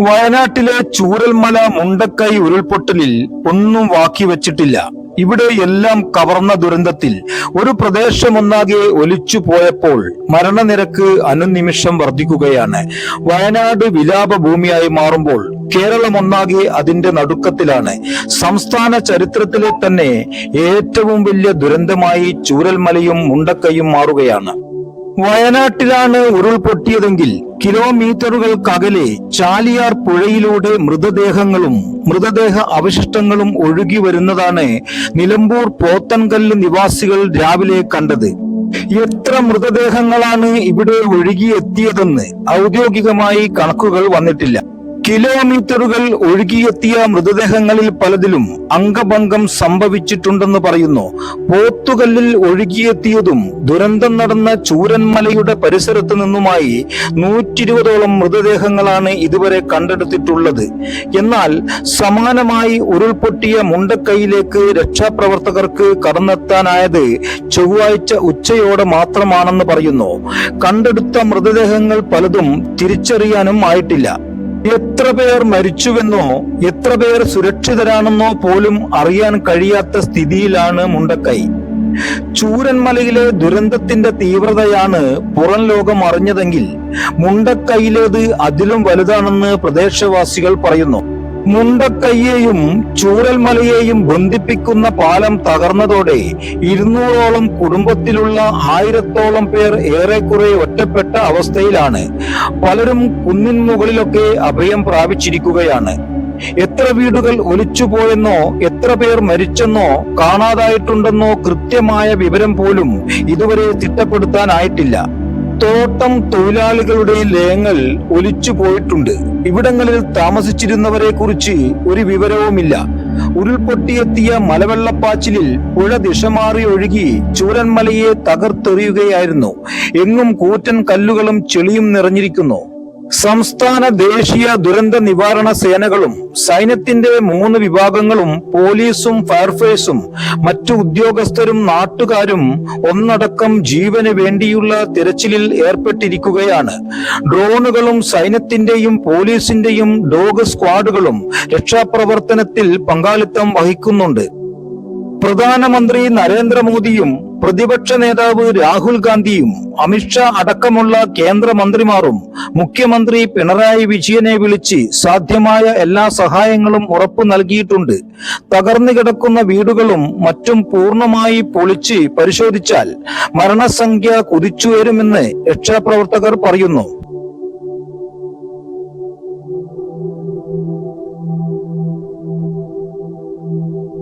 വയനാട്ടിലെ ചൂരൽമല മുണ്ടക്കൈ ഉരുൾപൊട്ടലിൽ ഒന്നും വാക്കി വച്ചിട്ടില്ല. ഇവിടെ എല്ലാം കവർന്ന ദുരന്തത്തിൽ ഒരു പ്രദേശമൊന്നാകെ ഒലിച്ചു പോയപ്പോൾ മരണനിരക്ക് അനുനിമിഷം വർദ്ധിക്കുകയാണ്. വയനാട് വിലാപ ഭൂമിയായി മാറുമ്പോൾ കേരളം ഒന്നാകെ അതിന്റെ നടുക്കത്തിലാണ്. സംസ്ഥാന ചരിത്രത്തിലെ തന്നെ ഏറ്റവും വലിയ ദുരന്തമായി ചൂരൽമലയും മുണ്ടക്കൈയും മാറുകയാണ്. വയനാട്ടിലാണ് ഉരുൾപൊട്ടിയതെങ്കിൽ കിലോമീറ്ററുകൾക്കകലെ ചാലിയാർ പുഴയിലൂടെ മൃതദേഹങ്ങളും മൃതദേഹ അവശിഷ്ടങ്ങളും ഒഴുകി വരുന്നതാണ് നിലമ്പൂർ പോത്തൻകല്ല് നിവാസികൾ രാവിലെ കണ്ടത്. എത്ര മൃതദേഹങ്ങളാണ് ഇവിടെ ഒഴുകിയെത്തിയതെന്ന് ഔദ്യോഗികമായി കണക്കുകൾ വന്നിട്ടില്ല. കിലോമീറ്ററുകൾ ഒഴുകിയെത്തിയ മൃതദേഹങ്ങളിൽ പലതിലും അംഗഭംഗം സംഭവിച്ചിട്ടുണ്ടെന്ന് പറയുന്നു. പോത്തുകല്ലിൽ ഒഴുകിയെത്തിയതും ദുരന്തം നടന്ന ചൂരന്മലയുടെ പരിസരത്ത് നിന്നുമായി നൂറ്റിരുപതോളം മൃതദേഹങ്ങളാണ് ഇതുവരെ കണ്ടെടുത്തിട്ടുള്ളത്. എന്നാൽ സമാനമായി ഉരുൾപൊട്ടിയ മുണ്ടക്കൈയിലേക്ക് രക്ഷാപ്രവർത്തകർക്ക് കടന്നെത്താനായത് ചൊവ്വാഴ്ച ഉച്ചയോടെ മാത്രമാണെന്ന് പറയുന്നു. കണ്ടെടുത്ത മൃതദേഹങ്ങൾ പലതും തിരിച്ചറിയാനും ആയിട്ടില്ല. എത്ര പേർ മരിച്ചുവെന്നോ എത്ര പേർ സുരക്ഷിതരാണെന്നോ പോലും അറിയാൻ കഴിയാത്ത സ്ഥിതിയിലാണ് മുണ്ടക്കൈ. ചൂരന്മലയിലെ ദുരന്തത്തിന്റെ തീവ്രതയാണ് പുറം ലോകം അറിഞ്ഞതെങ്കിൽ മുണ്ടക്കൈയിലേത് അതിലും വലുതാണെന്ന് പ്രദേശവാസികൾ പറയുന്നു. മുണ്ടക്കയ്യെയും ചൂരൽമലയെയും ബന്ധിപ്പിക്കുന്ന പാലം തകർന്നതോടെ ഇരുന്നൂറോളം കുടുംബത്തിലുള്ള ആയിരത്തോളം പേർ ഏറെക്കുറെ ഒറ്റപ്പെട്ട അവസ്ഥയിലാണ്. പലരും കുന്നിൻ മുകളിലൊക്കെ അഭയം പ്രാപിച്ചിരിക്കുകയാണ്. എത്ര വീടുകൾ ഒലിച്ചുപോയെന്നോ എത്ര പേർ മരിച്ചെന്നോ കാണാതായിട്ടുണ്ടെന്നോ കൃത്യമായ വിവരം പോലും ഇതുവരെ തിട്ടപ്പെടുത്താനായിട്ടില്ല. തോട്ടം തൊഴിലാളികളുടെ ലയങ്ങൾ ഒലിച്ചു പോയിട്ടുണ്ട്. ഇവിടങ്ങളിൽ താമസിച്ചിരുന്നവരെ കുറിച്ച് ഒരു വിവരവുമില്ല. ഉരുൾപൊട്ടിയെത്തിയ മലവെള്ളപ്പാച്ചിലിൽ പുഴ ദിശ മാറി ഒഴുകി ചൂരന്മലയെ തകർത്തെറിയുകയായിരുന്നു. എങ്ങും കൂറ്റൻ കല്ലുകളും ചെളിയും നിറഞ്ഞിരിക്കുന്നു. സംസ്ഥാന ദേശീയ ദുരന്ത നിവാരണ സേനകളും സൈന്യത്തിന്റെ മൂന്ന് വിഭാഗങ്ങളും പോലീസും ഫയർഫോഴ്സും മറ്റു ഉദ്യോഗസ്ഥരും നാട്ടുകാരും ഒന്നടക്കം ജീവന് വേണ്ടിയുള്ള തിരച്ചിലിൽ ഏർപ്പെട്ടിരിക്കുകയാണ്. ഡ്രോണുകളും സൈന്യത്തിന്റെയും പോലീസിന്റെയും ഡോഗ് സ്ക്വാഡുകളും രക്ഷാപ്രവർത്തനത്തിൽ പങ്കാളിത്തം വഹിക്കുന്നുണ്ട്. പ്രധാനമന്ത്രി നരേന്ദ്രമോദിയും പ്രതിപക്ഷ നേതാവ് രാഹുൽ ഗാന്ധിയും അമിത്ഷാ അടക്കമുള്ള കേന്ദ്രമന്ത്രിമാരും മുഖ്യമന്ത്രി പിണറായി വിജയനെ വിളിച്ച് സാധ്യമായ എല്ലാ സഹായങ്ങളും ഉറപ്പു നൽകിയിട്ടുണ്ട്. തകർന്നു കിടക്കുന്ന വീടുകളും മറ്റും പൂർണമായി പൊളിച്ച് പരിശോധിച്ചാൽ മരണസംഖ്യ കുതിച്ചുയരുമെന്ന് രക്ഷാപ്രവർത്തകർ പറയുന്നു.